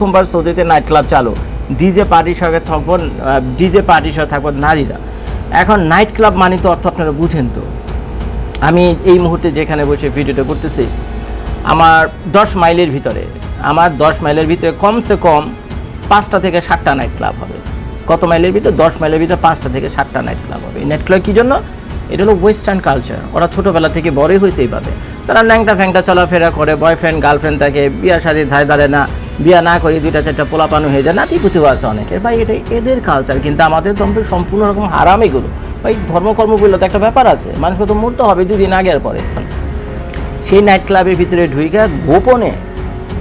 সোমবার সৌদিতে night club চালু। ডিজে পার্টির সঙ্গে থাকব ডিজে পার্টির সঙ্গে থাকব নারীরা এখন নাইট ক্লাব মানে তো অর্থ আপনারা বুঝেন তো। আমি এই মুহূর্তে যেখানে বসে ভিডিওটা করতেছি, আমার দশ মাইলের ভিতরে, আমার দশ মাইলের ভিতরে কমসে কম পাঁচটা থেকে সাতটা নাইট ক্লাব হবে। কত মাইলের ভিতরে? দশ মাইলের ভিতরে পাঁচটা থেকে সাতটা নাইট ক্লাব হবে। নাইট ক্লাব কী জন্য? এটা হলো ওয়েস্টার্ন কালচার ওরা ছোটোবেলা থেকে বড়ই হয়েছে এইভাবে। তারা ন্যাংটা ফ্যাংটা চলাফেরা করে বয়ফ্রেন্ড গার্লফ্রেন্ড থাকে বিয়া শাদি ধায় ধারে না। বিয়া না করে, দুইটা চারটা পোলাপানো হয়ে যায় নাতি পুতিও আছে অনেকের। ভাই, এটা এদের কালচার কিন্তু আমাদের তো সম্পূর্ণ রকম হারাম এগুলো। ভাই ধর্মকর্ম বললে তো একটা ব্যাপার আছে। মানুষকে তো মরতে হবে দুদিন আগের পরে। সেই নাইট ক্লাবের ভিতরে ঢুইকা গোপনে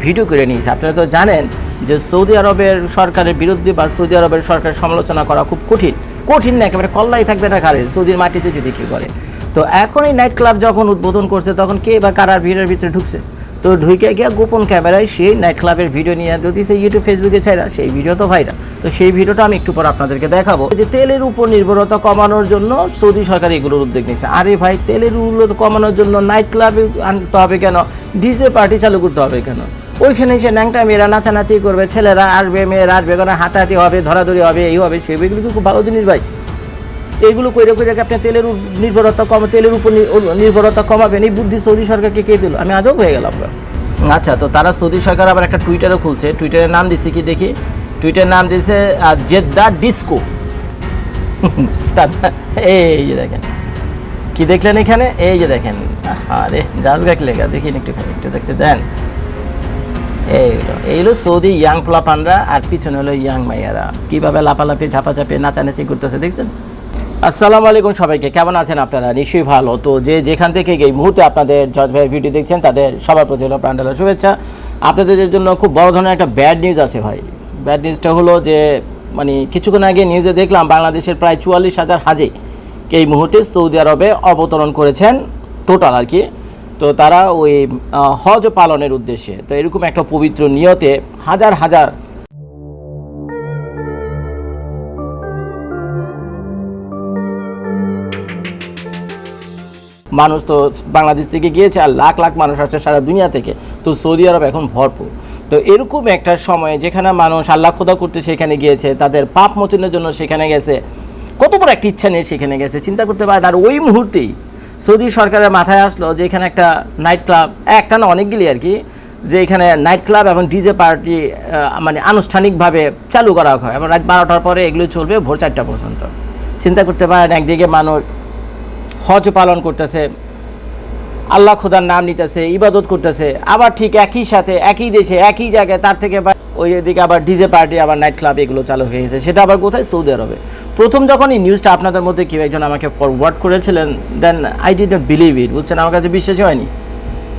ভিডিও করে নিয়েছে। আপনারা তো জানেন যে সৌদি আরবের সরকারের বিরুদ্ধে বা সৌদি আরবের সরকারের সমালোচনা করা খুব কঠিন। কঠিন না, একেবারে কল্লাই থাকবে না কারে সৌদির মাটিতে যদি কি করে। তো এখন এই নাইট ক্লাব যখন উদ্বোধন করছে, তখন কে বা কারার ভিড়ের ভিতরে ঢুকছে? তো ঢুকে গিয়া গোপন ক্যামেরায় সেই নাইট ক্লাবের ভিডিও নিয়ে যদি সেই ইউটিউব ফেসবুকে ছাইরা, সেই ভিডিও তো ভাইরা তো সেই ভিডিওটা আমি একটু পর আপনাদেরকে দেখাবো। যে তেলের উপর নির্ভরতা কমানোর জন্য সৌদি সরকার এগুলোর উদ্যোগ নিয়েছে। আরে ভাই, তেলের উল্লত কমানোর জন্য নাইট ক্লাবে আনতে হবে কেন? ডিজে পার্টি চালু করতে হবে কেন? ওইখানে এসে ন্যাংটা মেয়েরা নাচানাচি করবে, ছেলেরা আসবে, মেয়েরা আসবে, কেন হাতাহাতি হবে, ধরাধরি হবে, এই হবে সেগুলো খুব ভালো জিনিস ভাই? এইগুলো কইরে কইরে আপনি তেলের নির্ভরতা কম তেলের উপর নির্ভরতা কমাবেন? এই বুদ্ধি সৌদি সরকারকে কে দিল? আমি আজও হয়ে গেলাম আচ্ছা তো তারা সৌদি সরকার আবার একটা টুইটারও খুলছে। টুইটারের নাম দিচ্ছে কি দেখি? টুইটারের নাম দিয়েছে জেদ্দা ডিস্কো। এই যে দেখেন। কি দেখলেন এখানে? এই যে দেখেন। আরে জাজ গাক লেখা দেখিন একটুখানি, একটু দেখতে দেন। এইগুলো হলো, এই হলো সৌদি ইয়াং পোলাপানরা, আর পিছনে হলো ইয়াং মাইয়ারা। কীভাবে লাপালাপি ঝাপাঝাপি, নাচানাচি করতেছে, দেখছেন? আসসালামু আলাইকুম সবাইকে। কেমন আছেন আপনারা? নিশ্চয়ই ভালো। তো যে যেখান থেকে এই মুহূর্তে আপনাদের জজ ভাইয়ের ভিডিও দেখছেন, তাদের সবার প্রতি হলো প্রাণডালা শুভেচ্ছা। আপনাদের জন্য খুব বড় ধরনের একটা ব্যাড নিউজ আছে ভাই। ব্যাড নিউজটা হলো যে মানে কিছুক্ষণ আগে নিউজে দেখলাম বাংলাদেশের প্রায় চুয়াল্লিশ হাজার হাজে এই মুহূর্তে সৌদি আরবে অবতরণ করেছেন টোটাল আর কি। তো তারা ওই হজ পালনের উদ্দেশ্যে। তো এরকম একটা পবিত্র নিয়তে হাজার হাজার মানুষ তো বাংলাদেশ থেকে গিয়েছে আর লাখ লাখ মানুষ আসছে সারা দুনিয়া থেকে। তো সৌদি আরব এখন ভরপুর। তো এরকম একটা সময়ে যেখানে মানুষ আল্লাহ খোদা করতে সেখানে গিয়েছে, তাদের পাপ মোচনের জন্য সেখানে গেছে। কত বড় একটা ইচ্ছা নিয়ে সেখানে গেছে, চিন্তা করতে পারেন। আর ওই মুহূর্তেই সৌদি সরকারের মাথায় আসলো যে এখানে একটা নাইট ক্লাব একটা না অনেকগুলি আর কি, যে এখানে নাইট ক্লাব এবং ডিজে পার্টি মানে আনুষ্ঠানিকভাবে চালু করা হয়। এবং রাত বারোটার পরে এগুলো চলবে ভোর চারটা পর্যন্ত। চিন্তা করতে পারেন, একদিকে মানুষ হজ পালন করতেছে, আল্লাহ খোদার নাম নিতেছে, ইবাদত করতেছে, আবার ঠিক একই সাথে, একই দেশে, একই জায়গায় তার থেকে ওই দিকে আবার ডিজে পার্টি, আবার নাইট ক্লাব এগুলো চালু হয়ে গেছে। সেটা আবার কোথায়? সৌদি আরবে। প্রথম যখন এই নিউজটা আপনাদের মধ্যে কেউ একজন আমাকে ফরওয়ার্ড করেছিলেন then I did not believe it বুঝছেন? আমার কাছে বিশ্বাসই হয়নি।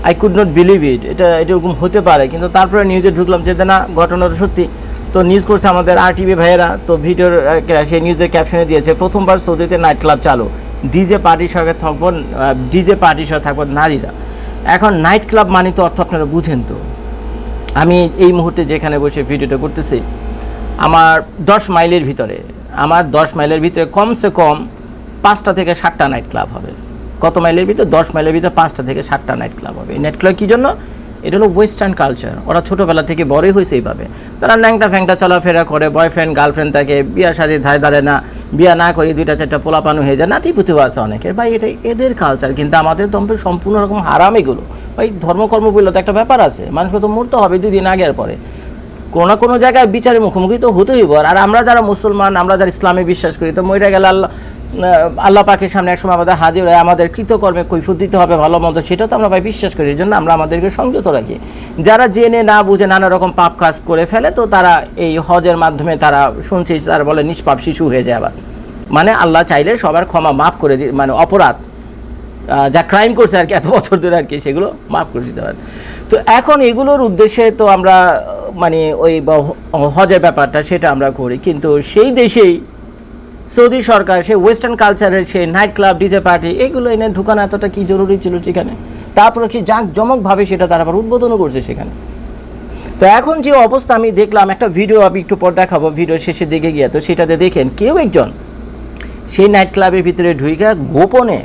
I could not believe it এটা এরকম হতে পারে, কিন্তু তারপরে নিউজে ঢুকলাম যে, না ঘটনাটা সত্যি। তো নিউজ করছে আমাদের আর টিভি ভাইয়েরা, তো ভিডিওর সেই নিউজের ক্যাপশনে দিয়েছে, প্রথমবার সৌদিতে নাইট ক্লাব চালু। ডিজে পার্টির সঙ্গে থাকব ডিজে পার্টির সঙ্গে থাকব নারীরা। এখন নাইট ক্লাব মানে তো অর্থ আপনারা বুঝেন তো। আমি এই মুহূর্তে যেখানে বসে ভিডিওটা করতেছি, আমার দশ মাইলের ভিতরে, আমার দশ মাইলের ভিতরে কমসে কম পাঁচটা থেকে সাতটা নাইট ক্লাব হবে। কত মাইলের ভিতরে? দশ মাইলের ভিতরে পাঁচটা থেকে সাতটা নাইট ক্লাব হবে। নাইট ক্লাব কী জন্য? এটা হলো ওয়েস্টার্ন কালচার ওরা ছোটোবেলা থেকে বড়ই হয়েছে এইভাবে। তারা ন্যাংটা ফ্যাংটা চলাফেরা করে বয়ফ্রেন্ড গার্লফ্রেন্ড থাকে বিয়া শাদি ধায় ধারে না, বিয়া না করে দুইটা চারটা পোলাপানো হয়ে যায়। নাতি পুতিও আছে অনেকের। ভাই, এটা এদের কালচার কিন্তু আমাদের আমরা সম্পূর্ণ রকম হারাম এগুলো। ভাই, ধর্মকর্ম বললে তো একটা ব্যাপার আছে। মানুষকে তো মরতে হবে দুই দিন আগের পরে। কোনো না কোনো জায়গায় বিচারের মুখোমুখি তো হতেই আর আমরা যারা মুসলমান, আমরা যারা ইসলামে বিশ্বাস করি, তো মরে গেলে আল্লাহ আল্লাহ পাকের সামনে একসময় আমাদের হাজির হয় আমাদের কৃতকর্মে কৈফত দিতে হবে, ভালো মন্দ, সেটা তো আমরা ভাই বিশ্বাস করি। এই জন্য আমরা আমাদেরকে সংযত রাখি। যারা জেনে না বুঝে নানা রকম পাপ কাজ করে ফেলে, তো তারা এই হজের মাধ্যমে তারা শুনছি, তারা বলে, নিষ্পাপ শিশু হয়ে যায় আবার। মানে আল্লাহ চাইলে সবার ক্ষমা মাফ করে দি মানে অপরাধ যা ক্রাইম করছে আর কি, এত বছর ধরে আর কি, সেগুলো মাফ করে দিতে পারে। তো এখন এগুলোর উদ্দেশ্যে তো আমরা মানে ওই হজের ব্যাপারটা, সেটা আমরা করি। কিন্তু সেই দেশেই সৌদি সরকার, সেই ওয়েস্টার্ন কালচারের সেই নাইট ক্লাব ডিজে পার্টি এগুলো এনে ঢুকানো এতটা কি জরুরি ছিল সেখানে? তারপরে কি জাঁক জমকভাবে সেটা তারা আবার উদ্বোধনও করছে সেখানে। তো এখন যে অবস্থা, আমি দেখলাম একটা ভিডিও আমি একটু পর দেখাবো ভিডিও শেষের দিকে গিয়ে। তো সেটাতে দেখেন, কেউ একজন সেই নাইট ক্লাবের ভিতরে ঢুইকা গোপনে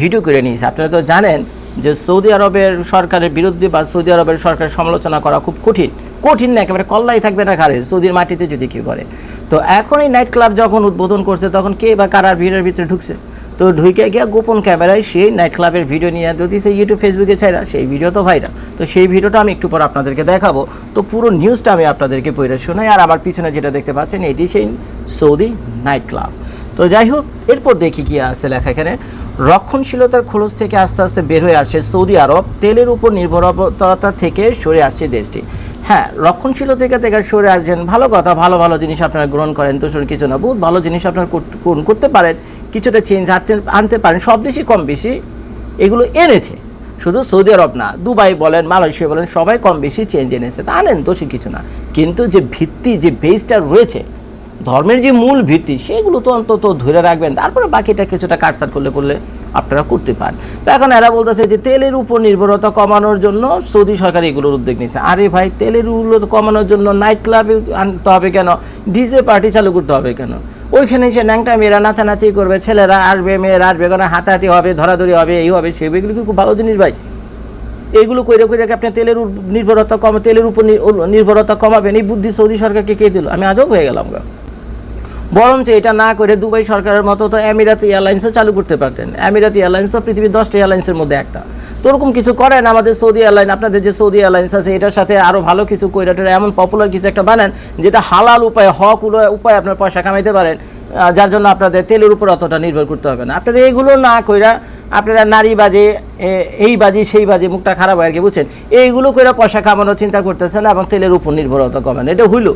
ভিডিও করে নিয়েছে। আপনারা তো জানেন যে সৌদি আরবের সরকারের বিরুদ্ধে বা সৌদি আরবের সরকারের সমালোচনা করা খুব কঠিন। কঠিন না, একেবারে কল্লাই থাকবে না ঘাড়ে, সৌদির মাটিতে যদি কেউ করে। তো এখন এই নাইট ক্লাব যখন উদ্বোধন করছে, তখন কে বা কারার ভিড়ের ভিতরে ঢুকছে? তো ঢুকে গিয়া গোপন ক্যামেরায় সেই নাইট ক্লাবের ভিডিও নিয়ে, যদি সেই ইউটিউব ফেসবুকে ছাইরা, সেই ভিডিও তো ভাইরা তো সেই ভিডিওটা আমি একটু পর আপনাদেরকে দেখাবো। তো পুরো নিউজটা আমি আপনাদেরকে পড়ে শোনাই, আর আমার পিছনে যেটা দেখতে পাচ্ছেন, এটি সেই সৌদি নাইট ক্লাব তো যাই হোক, এরপর দেখি কি আছে লেখা এখানে। রক্ষণশীলতার খোলস থেকে আস্তে আস্তে বের হয়ে আসছে সৌদি আরব। তেলের উপর নির্ভরতা থেকে সরে আসছে দেশটি। হ্যাঁ রক্ষণশীল থেকে থেকে সরে আসছেন। ভালো কথা, ভালো ভালো জিনিস আপনারা গ্রহণ করেন দোষের কিছু না। বহুত ভালো জিনিস আপনারা গ্রহণ করতে পারেন, কিছুটা চেঞ্জ আনতে আনতে পারেন, সব দেশই কম বেশি এগুলো এনেছে। শুধু সৌদি আরব না, দুবাই বলেন, মালয়েশিয়া বলেন, সবাই কম বেশি চেঞ্জ এনেছে। তা আনেন, দোষী কিছু না। কিন্তু যে ভিত্তি, যে বেসটা রয়েছে ধর্মের যে মূল ভিত্তি, সেগুলো তো অন্তত ধরে রাখবেন। তারপরে বাকিটা কিছুটা কাটসাট করলে করলে আপনারা করতে পারেন। তো এখন এরা বলতেছে যে তেলের উপর নির্ভরতা কমানোর জন্য সৌদি সরকার এগুলোর উদ্যোগ নিচ্ছে আরে ভাই, তেলের মূল্য কমানোর জন্য নাইট ক্লাবে আনতে হবে কেন? ডিজে পার্টি চালু করতে হবে কেন? ওইখানে এসে ন্যাংটা মেয়েরা নাচানাচি করবে, ছেলেরা আসবে, মেয়েরা আসবে, কেন হাতাহাতি হবে, ধরাধরি হবে, এই হবে সেগুলো কি খুব ভালো জিনিস ভাই? এইগুলো কইরে কইরে আপনি তেলের নির্ভরতা কম, তেলের উপর নির্ভরতা কমাবেন? এই বুদ্ধি সৌদি সরকারকে কে দিল? আমি আজব হয়ে গেলাম বরঞ্চ এটা না করে দুবাই সরকারের মতো তো এমিরাত এয়ারলাইন্সও চালু করতে পারতেন। এমিরাত এয়ারলাইন্সও পৃথিবীর দশটা এয়ারলাইন্সের মধ্যে একটা। তো ওরকম কিছু করেন আমাদের সৌদি এয়ারলাইন, আপনাদের যে সৌদি এয়ারলাইন্স আছে, এটার সাথে আরও ভালো কিছু কইরা এমন পপুলার কিছু একটা বানান, যেটা হালাল উপায়, হক উপায় আপনার পয়সা কামাইতে পারেন যার জন্য আপনাদের তেলের উপর অতটা নির্ভর করতে হবে না। আপনারা এইগুলো না কইরা আপনারা নারী বাজে এই বাজি, সেই বাজে, মুখটা খারাপ হয় আর কি বুঝছেন? এইগুলো কইরা পয়সা কামানোর চিন্তা করতেছেন এবং তেলের উপর নির্ভরতা কমান, এটা হইল।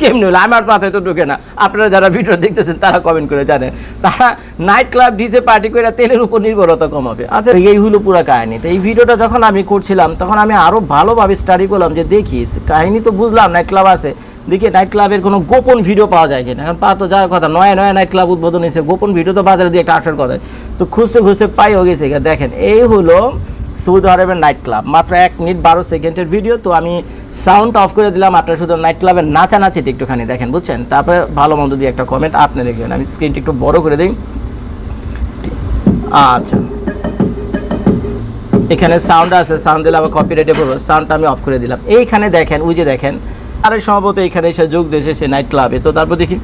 কেমনি হলো? আমার মাথায় তো ঢুকে না। আপনারা যারা ভিডিও দেখতেছেন, তারা কমেন্ট করে জানেন তারা নাইট ক্লাব ডিজে পার্টি করে তেলের উপর নির্ভরতা কমাবে। আচ্ছা এই হলো পুরো কাহিনী। তো এই ভিডিওটা যখন আমি করছিলাম, তখন আমি আরও ভালোভাবে স্টাডি করলাম যে দেখি, কাহিনী তো বুঝলাম নাইট ক্লাব আছে। দেখি নাইট ক্লাবের কোনো গোপন ভিডিও পাওয়া যায় কিনা। এখন পাওয়া তো যাওয়ার কথা, নয় নয় নাইট ক্লাব উদ্বোধন হয়েছে, গোপন ভিডিও তো বাজারে দিয়ে একটা আসার কথা। তো খুঁজতে খুঁজতে পাইও গেছে দেখেন, এই হলো সৌদি আরবের নাইট ক্লাব মাত্র এক মিনিট বারো সেকেন্ডের ভিডিও তো আমি সাউন্ড অফ করে দিলাম, আপনারা শুধু নাইট ক্লাবের নাচানাচিটা একটুখানি দেখেন, বুঝছেন? তারপরে ভালো মন্দ দিয়ে একটা কমেন্ট আপনি দেখবেন। আমি স্ক্রিনটা একটু বড় করে দিই। আচ্ছা। এখানে সাউন্ড আছে সাউন্ড দিলে আবার কপি কপিরাইটে পড়ব। সাউন্ডটা আমি অফ করে দিলাম। এইখানে দেখেন, ওই যে দেখেন, আরে সম্ভবত এখানে এসে যোগ দিয়েছে সে নাইট ক্লাবে তো তারপর দেখি।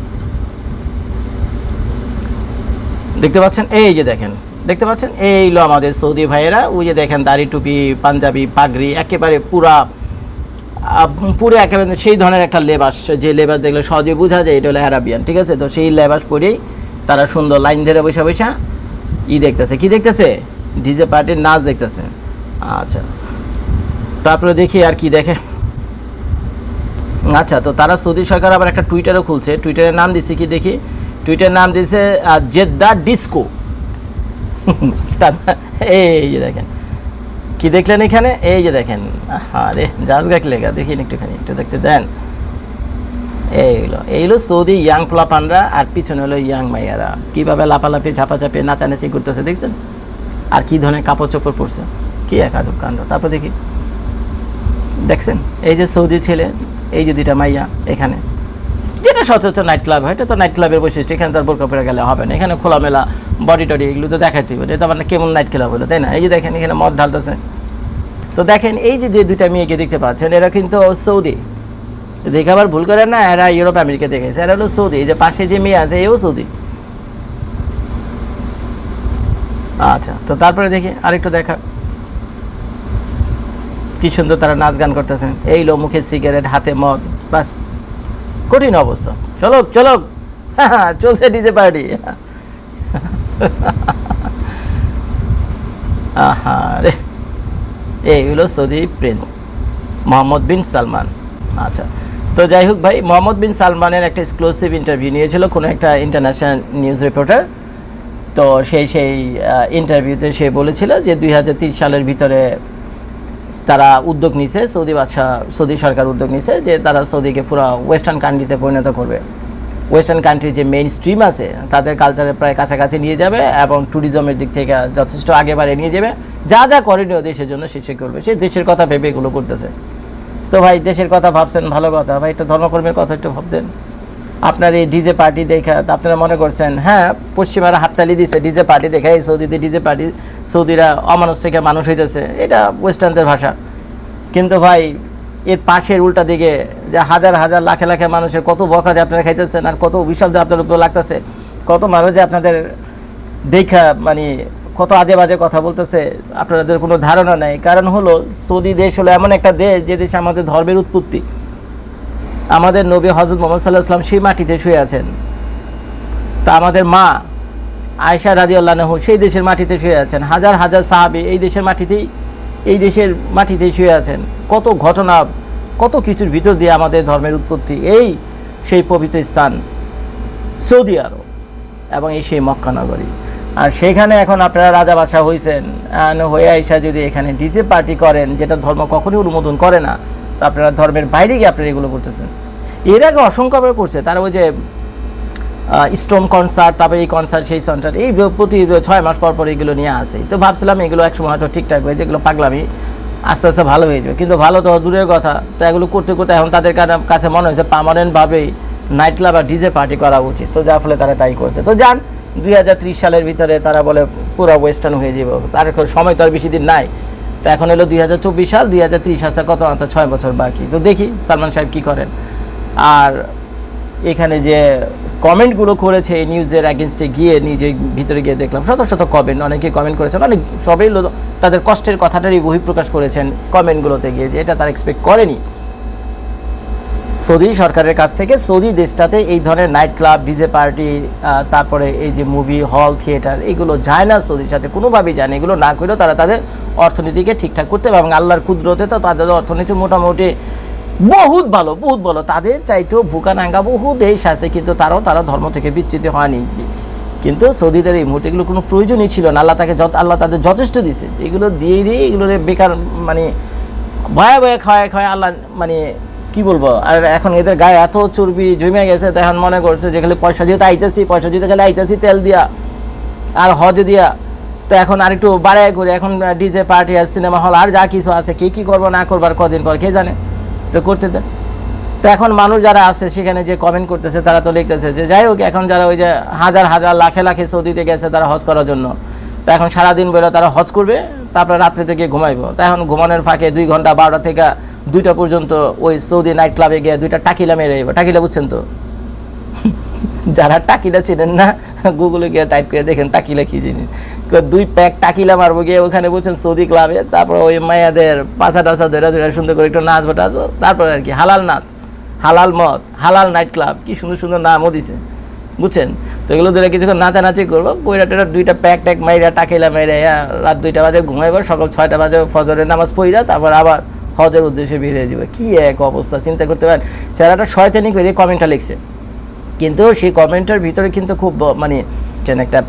দেখতে পাচ্ছেন? এই যে দেখেন, দেখতে পাচ্ছেন? এইলো আমাদের সৌদি ভাইয়েরা। ওই যে দেখেন, দাড়ি টুপি, পাঞ্জাবি, পাগড়ি, একেবারে পুরা পুরো একেবারে সেই ধরনের একটা লেবাস, যে লেবাস দেখলে সহজে বোঝা যায়, এটা হলো অ্যারাবিয়ান ঠিক আছে? তো সেই লেবাস পরেই তারা সুন্দর লাইন ধরে বসে বসে ই দেখতেছে। কি দেখতেছে? ডিজে পার্টির নাচ দেখতেছে। আচ্ছা। তারপরে দেখি আর কি দেখে। আচ্ছা তো তারা সৌদি সরকার আবার একটা টুইটারও খুলছে। টুইটারের নাম দিচ্ছে কি দেখি? টুইটারের নাম দিছে জেদ্দা ডিস্কো। এই দেখেন। কি দেখলেন এখানে? এই যে দেখেন। আরে জাজ গাছ লেখা দেখিন একটুখানি, একটু দেখতে দেন। এইগুলো এইগুলো সৌদি ইয়াং পোলাপানরা আর পিছনে হলো ইয়াং মাইয়ারা। কীভাবে লাপালাপি ঝাপাঝাপি, নাচানাচি করতেছে, দেখছেন? আর কি ধরনের কাপড় চোপড় পরছে? কী এক কাণ্ড। তারপর দেখি। দেখছেন? এই যে সৌদি ছেলে, এই যে দুইটা মাইয়া এখানে। যেটা সচরাচর নাইট ক্লাব হয় এটা তো নাইট ক্লাবের বৈশিষ্ট্য। এখানে তার বোরকা পরে গেলে হবে না। এখানে খোলামেলা বডি টডি এগুলো তো দেখাতে হবে। এটা মানে কেমন নাইট ক্লাব হলো, তাই না? এই যে দেখেন, এখানে মদ ঢালতেছে। তো দেখেন, এই যে যে দুইটা মেয়েকে দেখতে পাচ্ছেন, এরা কিন্তু সৌদি। দেখে আবার ভুল করেন না, এরা ইউরোপ, আমেরিকা এসে এরা হলো সৌদি। যে পাশে যে মেয়ে আছে, এও সৌদি। আচ্ছা তো তারপরে দেখি, আরেকটু দেখা। কি সুন্দর তারা নাচ গান করতেছেন। এই লো মুখে সিগারেট, হাতে মদ, বাস। কঠিন অবস্থা। চলো চলো হ্যাঁ চলছে ডিজে পার্টি। আহা রে এই হলো Saudi prince Mohammed bin Salman. আচ্ছা তো যাই হোক ভাই, মোহাম্মদ বিন সালমানের একটা এক্সক্লুসিভ ইন্টারভিউ নিয়েছিল কোনো একটা ইন্টারন্যাশনাল নিউজ রিপোর্টার তো সেই সেই ইন্টারভিউতে সে বলেছিল যে দুই সালের ভিতরে তারা উদ্যোগ নিছে, সৌদি বাদশাহ, সৌদি সরকার উদ্যোগ নিছে যে তারা সৌদিকে পুরো ওয়েস্টার্ন কান্ট্রিতে পরিণত করবে। ওয়েস্টার্ন কান্ট্রির যে মেইন স্ট্রিম আছে, তাদের কালচারের প্রায় কাছাকাছি নিয়ে যাবে এবং ট্যুরিজমের দিক থেকে যথেষ্ট আগে বাড়িয়ে নিয়ে যাবে। যা যা করণীয় দেশের জন্য, সে সে করবে। সে দেশের কথা ভেবে এগুলো করতেছে। তো ভাই, দেশের কথা ভাবছেন, ভালো কথা। ভাই, একটু ধর্মকর্মের কথা একটু ভাবতেন। আপনার এই ডিজে পার্টি দেখা আপনারা মনে করছেন হ্যাঁ পশ্চিমারা হাততালি দিছে, ডিজে পার্টি দেখা, এই সৌদিতে ডিজে পার্টি, সৌদিরা অমানুষ থেকে মানুষ হইতেছে। এটা ওয়েস্টার্নদের ভাষা। কিন্তু ভাই, এর পাশের উল্টা দিকে যে হাজার হাজার, লাখে লাখে মানুষের কত বকা যে আপনারা খাইতেছেন আর কত অভিশাপ যে আপনার উপর লাগতেছে, কত মানুষ যে আপনাদের দেখা মানে কত আজে বাজে কথা বলতেছে, আপনাদের কোনো ধারণা নেই। কারণ হলো, সৌদি দেশ হলো এমন একটা দেশ যে দেশে আমাদের ধর্মের উৎপত্তি। আমাদের নবী হজরত মোহাম্মদ সাল্লাহ আসলাম সেই মাটিতে শুয়ে আছেন। তা আমাদের মা আয়সা রাজি আল্লাহু সেই দেশের মাটিতে শুয়ে আছেন। হাজার হাজার সাহাবি এই দেশের মাটিতেই, এই দেশের মাটিতে শুয়ে আছেন। কত ঘটনা, কত কিছুর ভিতর দিয়ে আমাদের ধর্মের উৎপত্তি, এই সেই পবিত্র স্থান সৌদি আরব এবং এই সেই মক্কা নগরী। আর সেখানে এখন আপনারা রাজা বাদশাহ হয়েছেন হয়ে আইসা যদি এখানে ডিজে পার্টি করেন, যেটা ধর্ম কখনোই অনুমোদন করে না, তো আপনারা ধর্মের বাইরে গিয়ে আপনারা এগুলো করতেছেন। এর আগে অসংখ্যবার করছে, তারা ওই যে স্টোন কনসার্ট তারপরে এই কনসার্ট সেই কনসার্ট এই প্রতি ছয় মাস পর পর এগুলো নিয়ে আসে। তো ভাবছিলাম এগুলো একসময় হয়তো ঠিকঠাক হয়ে যেগুলো পাগলামি আস্তে আস্তে ভালো হয়ে যাবে। কিন্তু ভালো তো দূরের কথা, তো এগুলো করতে করতে এখন তাদের কাছে মনে হয়েছে পার্মানেন্টভাবেই নাইট ক্লাব আর ডিজে পার্টি করা উচিত। তো যার ফলে তারা তাই করছে। তো যান দুই হাজার ত্রিশ সালের ভিতরে তারা বলে পুরো ওয়েস্টার্ন হয়ে যাবে। তার সময় তো আর বেশি দিন নাই। তো এখন হলো দুই হাজার চব্বিশ সাল, দুই হাজার ত্রিশ আসতে কত মাত্র ছয় বছর বাকি। তো দেখি সালমান সাহেব কী করেন। আর এখানে যে কমেন্টগুলো করেছে এই নিউজের অ্যাগেনস্টে গিয়ে নিজে ভিতরে গিয়ে দেখলাম। শত শত কমেন্ট অনেকে কমেন্ট করেছেন। অনেক, সবাই তাদের কষ্টের কথাটারই বহিঃপ্রকাশ করেছেন কমেন্টগুলোতে গিয়ে যে এটা তারা এক্সপেক্ট করেনি। সৌদি সরকারের কাছ থেকে, সৌদি দেশটাতে এই ধরনের নাইট ক্লাব ডিজে পার্টি তারপরে এই যে মুভি হল থিয়েটার এগুলো যায় না সৌদির সাথে, কোনোভাবেই যায় না। এগুলো না করলেও তারা তাদের অর্থনীতিকে ঠিকঠাক করতে হবে এবং আল্লাহর ক্ষুদ্রতে তো তাদের অর্থনীতি মোটামুটি বহুত ভালো বহুত ভালো। তাদের চাইতেও ভুকা নাঙ্গা বহু দেশ আছে, কিন্তু তারাও তারা ধর্ম থেকে বিচ্যুতি হয়নি। কিন্তু সৌদিদের এই মুহূর্তে এগুলো কোনো প্রয়োজনই ছিল না। আল্লাহ তাকে যত আল্লাহ তাদের যথেষ্ট দিছে এগুলো দিয়ে দিয়ে এগুলো বেকার মানে ভয়ে ভয়ে খাওয়ায় খাওয়ায় আল্লাহ মানে কি বলব? আর এখন এদের গায়ে এত চর্বি জমে গেছে তখন মনে করছে যে খালি পয়সা দিতে আইতেছি, পয়সা দিতে খালি আইতেছি তেল দিয়া, আর হজ দিয়া। তো এখন আর একটু বাড়ায় করে এখন ডিজে পার্টি আর সিনেমা হল আর যা কিছু আছে, কে কী করব, না করবার কদিন পর, কে জানে? তো করতে দেয় তো এখন মানুষ যারা আছে সেখানে যে কমেন্ট করতেছে, তারা তো লিখতেছে যে যাই হোক, এখন যারা ওই যে হাজার হাজার, লাখে লাখে সৌদিতে গেছে তারা হজ করার জন্য। তো এখন সারাদিন বেরো, তারা হজ করবে, তারপরে রাত্রে থেকে ঘুমাইবো। তা এখন ঘুমানোর ফাঁকে দুই ঘণ্টা, বারোটা থেকে দুইটা পর্যন্ত ওই সৌদি নাইট ক্লাবে গিয়ে দুইটা টাকিলা মেরে টাকিলা বুঝছেন তো? যারা টাকিলা চিনেন না, গুগলে গিয়ে টাইপ করে দেখেন টাকিলা কি জিনিস। দুই প্যাক টাকিলা মারবো গিয়ে ওখানে বলছেন সৌদি ক্লাবে, তারপর ওই মায়াদের পাশা টাসা ধরে ধরে সুন্দর করে একটু নাচবো টাচবো তারপর আর কি, হালাল নাচ, হালাল মদ, হালাল নাইট ক্লাব, কি সুন্দর সুন্দর নামও দিছে, বুঝছেন? তো এগুলো ধরে কিছুক্ষণ নাচানাচি করব বইরা টেরা দুইটা প্যাক ট্যাক মাইরা টাকিলা মাইরা রাত দুইটা বাজে ঘুমাইবো, সকাল ছয়টা বাজে ফজরের নামাজ পড়িরা তারপর আবার হজের উদ্দেশ্যে বেরিয়ে যাবে। কি এক অবস্থা, চিন্তা করতে পারেন। ছেলেটা শয়তানি করে কমেন্টটা লিখছে। কিন্তু সেই কমেন্টের ভিতরে কিন্তু খুব মানে একটা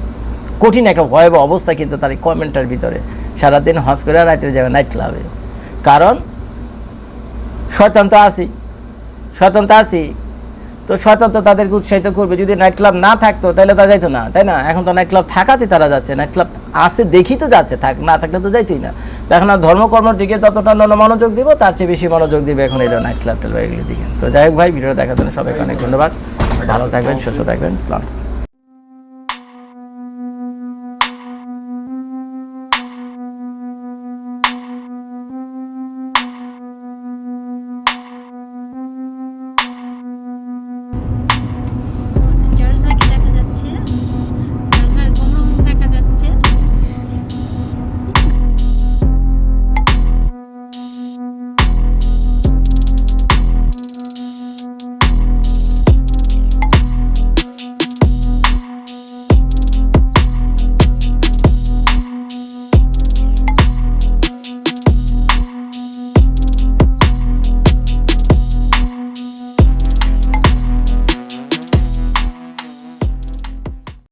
কঠিন একটা ভয়াবহ অবস্থা কিন্তু তার এই কমেন্টের ভিতরে। সারাদিন হজ করে রাত্রে যাবে নাইট ক্লাবে কারণ, শয়তান তো আছি শয়তান তো আছি তো শয়তান তো তাদেরকে উৎসাহিত করবে। যদি নাইট ক্লাব না থাকতো, তাহলে তা যাইতো না, তাই না? এখন তো নাইট ক্লাব থাকাতে তারা যাচ্ছে। নাইট ক্লাব আছে, দেখি তো যাচ্ছে, থাক, না থাকলে তো যাইতোই না। এখন না ধর্মকর্মের দিকে যতটা নন মনোযোগ দিব, তার চেয়ে বেশি মনোযোগ দিবে এখন এটা নাইট ক্লাব টেলবা দিকে। তো যাই হোক ভাই ভিডিও দেখার জন্য সবাইকে অনেক ধন্যবাদ। ভালো থাকবেন, সুস্থ থাকবেন, সালাম।